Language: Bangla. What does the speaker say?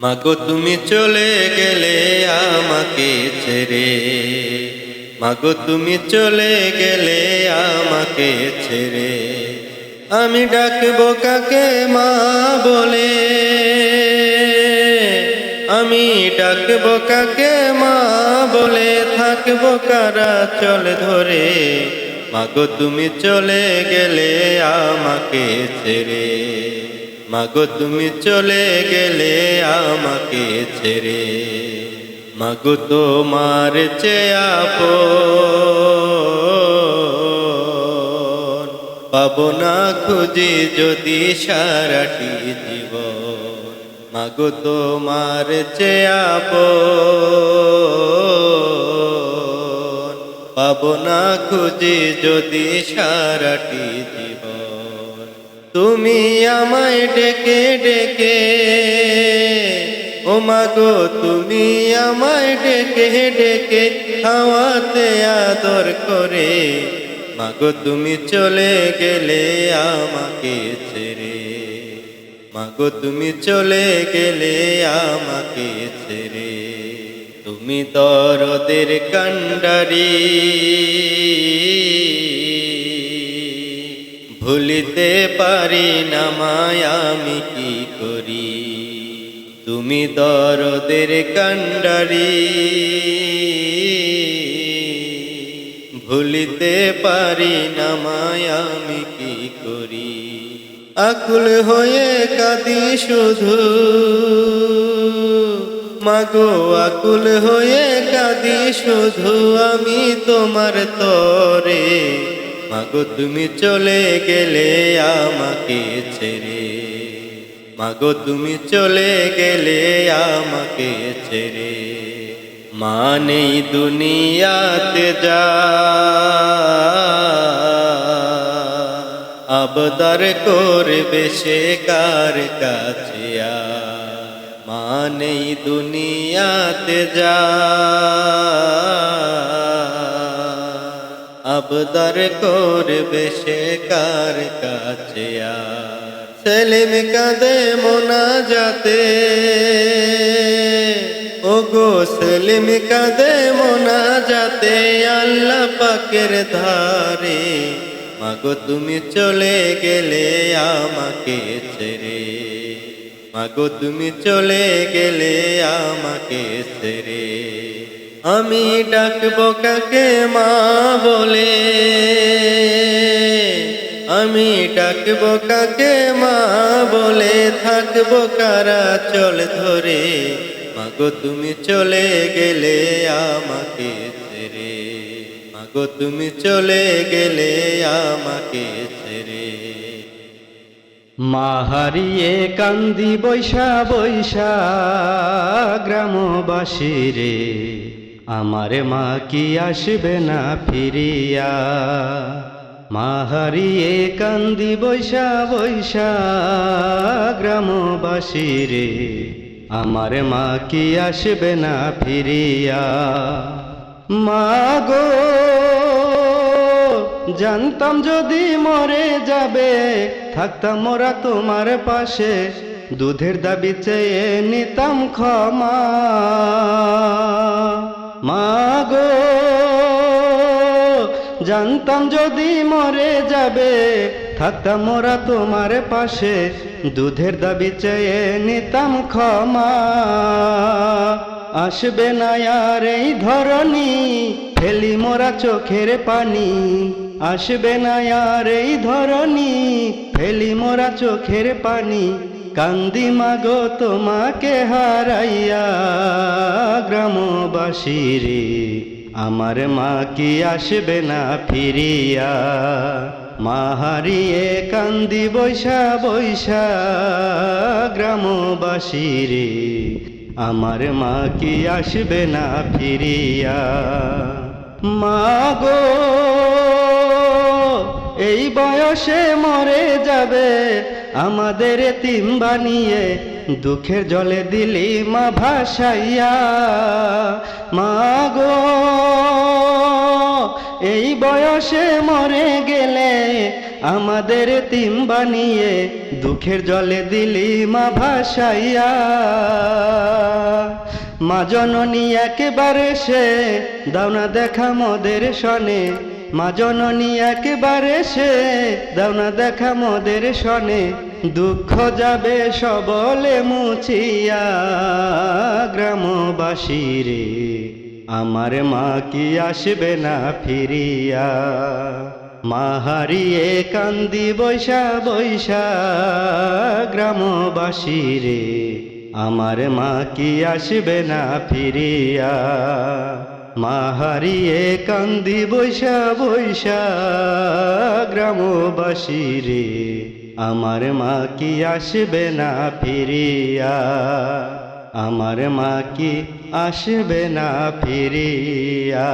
মাগো, তুমি চলে গেলে আমাকে ছেড়ে। মাগো, তুমি চলে গেলে আমাকে ছেড়ে। আমি ডাকবো কাকে মা বলে? আমি ডাকবো কাকে মা বলে? থাকব কারা? চল ধরে। মাগো, তুমি চলে গেলে আমাকে ছেড়ে। মাগো, তুমি চলে গেলে আমাকে ছেড়ে। মাগো, তোমার চেয়াপ পাবো না খুঁজি যদি সারাটি জীবন। মাগো, তোমার চেয়াপ পাবো না খুঁজি যদি সারাটি তুমি আমায় ডেকে ডেকে ও মাগো তুমি আমায় ডেকে ডেকে খাওয়াতে আদর করে। মাগো তুমি চলে গেলে আমাকে ছেড়ে। মাগো তুমি চলে গেলে আমাকে ছেড়ে। তুমি দরদের কান্ডারি ভুলিতে পারি না মায়, আমি কি করি? তুমি দরদের কান্ডারি ভুলিতে পারি না মায়, আমি কি করি? আকুল হয়ে কাঁদি শুধু। মাগো, আকুল হয়ে কাঁদি শুধু। আমি তোমার তরে মাগো, তুমি চলে গেলে আমাকে ছেড়ে। মাগো, তুমি চলে গেলে আমাকে ছেড়ে। মা নেই দুনিয়াতে যা। আবদার করবে সে কার কাছে আর? মা নেই দুনিয়াতে যা। আবদার করবে সে কার কাছে? সেলিম কাঁদে মোনা যাতে ও গো সেলিম কাঁদে মোনা যাতে আল্লাহ পাকের ধারে। মাগো তুমি চলে গেলে আমাকে ছেড়ে। মাগো তুমি চলে গেলে আমাকে ছেড়ে। আমি ডাকবো কাকে মা বলে? আমি ডাকবো কাকে মা বলে? থাকব কারা? চল ধরে। মাগো, তুমি চলে গেলে আমাকে ছেড়ে। মাগো, তুমি চলে গেলে আমাকে ছেড়ে। মা হারিয়ে কান্দি বৈশা বৈশা গ্রামবাসী রে। আমার মা কি আসবে না ফিরিয়া? মা হারিয়ে কান্দি বৈশা বৈশা গ্রামবাসী রে। আমার মা কি আসবে না ফিরিয়া? মা গো, জানতাম যদি মরে যাবে, থাকতাম মোরা তোমার পাশে। দুধের দাবি চেয়ে নিতাম ক্ষমা। মাগো, জানতাম যদি মরে যাবে, থাকতাম মোরা তোমার পাশে, দুধের দাবি চেয়ে নিতাম ক্ষমা। আসবে না আর এই ধরনী ফেলি মোরা চোখের পানি। আসবে না আর এই ধরনী ফেলি মোরা চোখের পানি। কান্দি মাগো তোমাকে হারাইয়া গ্রামবাসী রে আমার মা কি আসবে না ফিরিয়া? মা হারিয়ে কান্দি বৈশা বৈশা গ্রামবাসী রে আমার মা কি আসবে না ফিরিয়া? মা গো এই বয়সে মরে যাবে আমাদের তিম বানিয়ে দুঃখের জলে দিলি মা ভাসাইয়া। মা গো, এই বয়সে মরে গেলে আমাদের তিম বানিয়ে দুঃখের জলে দিলি মা ভাসাইয়া। মা জননী একেবারে সে দাওনা দেখা মোদের শনে মা জননী একেবারে সে দাওনা দেখা মোদের শনে দুঃখ যাবে সবলে মুছিয়া গ্রামবাসী রে আমার মা কি আসবে না ফিরিয়া? মা হারিয়ে কান্দি বৈশা বৈশা গ্রামবাসী রে আমার মা কি আসবে না ফিরিয়া? মা হারিয়ে কান্দি বৈশা বৈশা গ্রামবাসী রে। আমার মা কি আসবে না ফিরিয়া? আমার মা কি আসবে না ফিরিয়া?